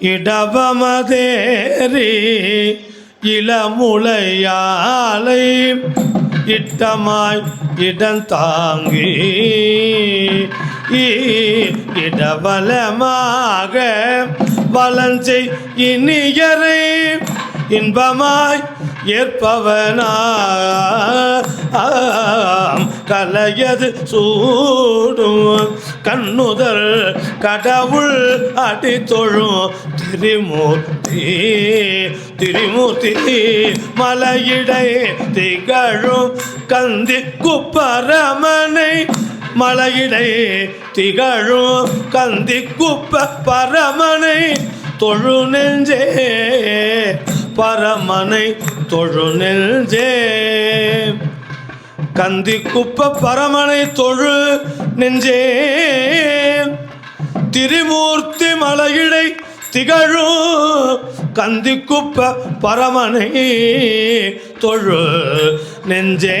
இடபமதேரி இளமுலையாலை இட்டமாய் இடந்தாங்கி இடபலமாக வளஞ்சை இனியரை இன்பமாய் ஏற்பவனா கலையது சூடும் கண்ணுதல் கடவுள் அடி தொழும். திரிமூர்த்தி திரிமூர்த்தி மலையிடை திகழும். கந்தி குப்பரமனை மலையிடை திகழும். கந்தி குப்ப பரமனை தொழு நெஞ்சே. பரமனை தொழு நெஞ்சே. கந்தி குப்ப பரமனை தொழு நெஞ்சே. திரிமூர்த்தி மலையிடை திகழும் கந்தி குப்ப பரமனை தொழு நெஞ்சே.